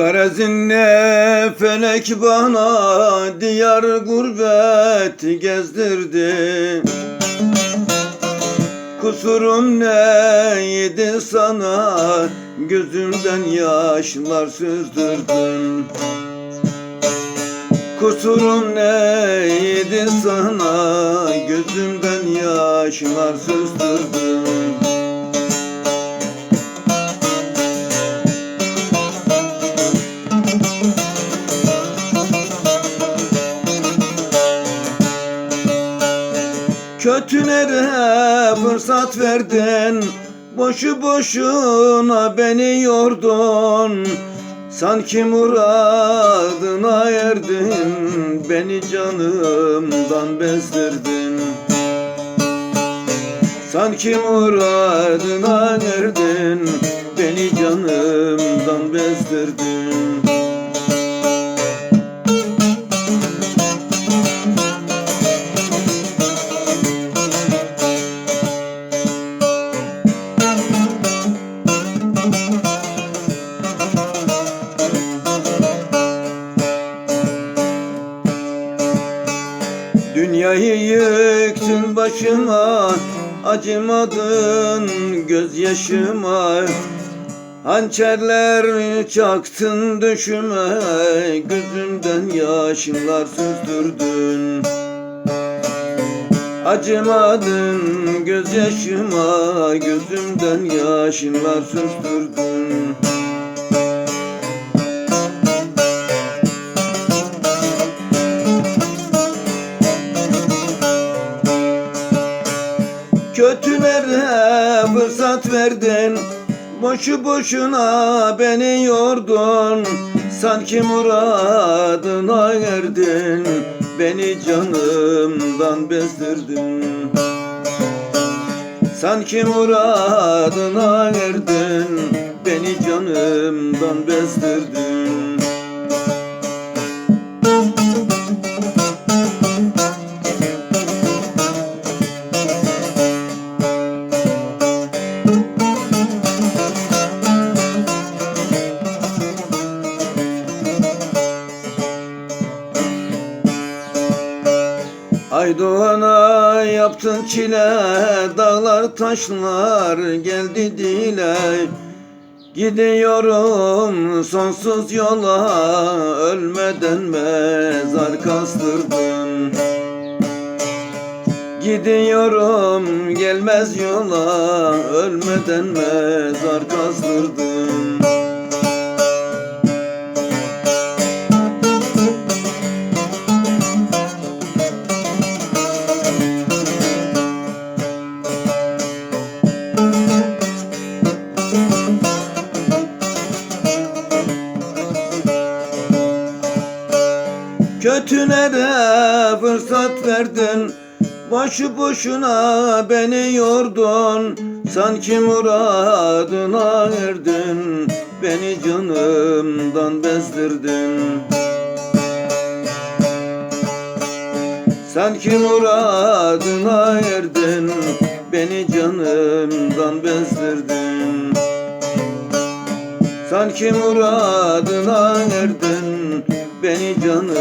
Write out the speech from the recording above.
Garezinle felek bana diyar gurbet gezdirdi. Kusurum neydi sana gözümden yaşlar süzdürdün. Kusurum neydi sana gözümden yaşlar süzdürdün Kötülere fırsat verdin? Boşu boşuna beni yordun. Sanki muradına erdin Beni canımdan bezdirdin. Sanki muradına erdin Beni canımdan bezdirdin Dünyayı yıktın başıma Acımadın gözyaşıma. Hançerler çaktın düşüme Gözümden yaşlar süzdürdün. Acımadın gözyaşıma Gözümden yaşlar süzdürdün Kötülere fırsat verdin. Boşu boşuna beni yordun. Sanki muradına erdin. Beni canımdan bezdirdin. Sanki muradına erdin. Beni canımdan bezdirdin Aydoğan'a yaptın çile Dağlar taşlar geldi dile. Gidiyorum sonsuz yola Ölmeden mezar kastırdın Gidiyorum gelmez yola Ölmeden mezar kazdırdın Kötülere fırsat verdin. Boşu boşuna beni yordun. Sanki muradına erdin. Beni canımdan bezdirdin. Sanki muradına erdin. Beni canımdan bezdirdin. Sanki muradına erdin. Beni bezdirdin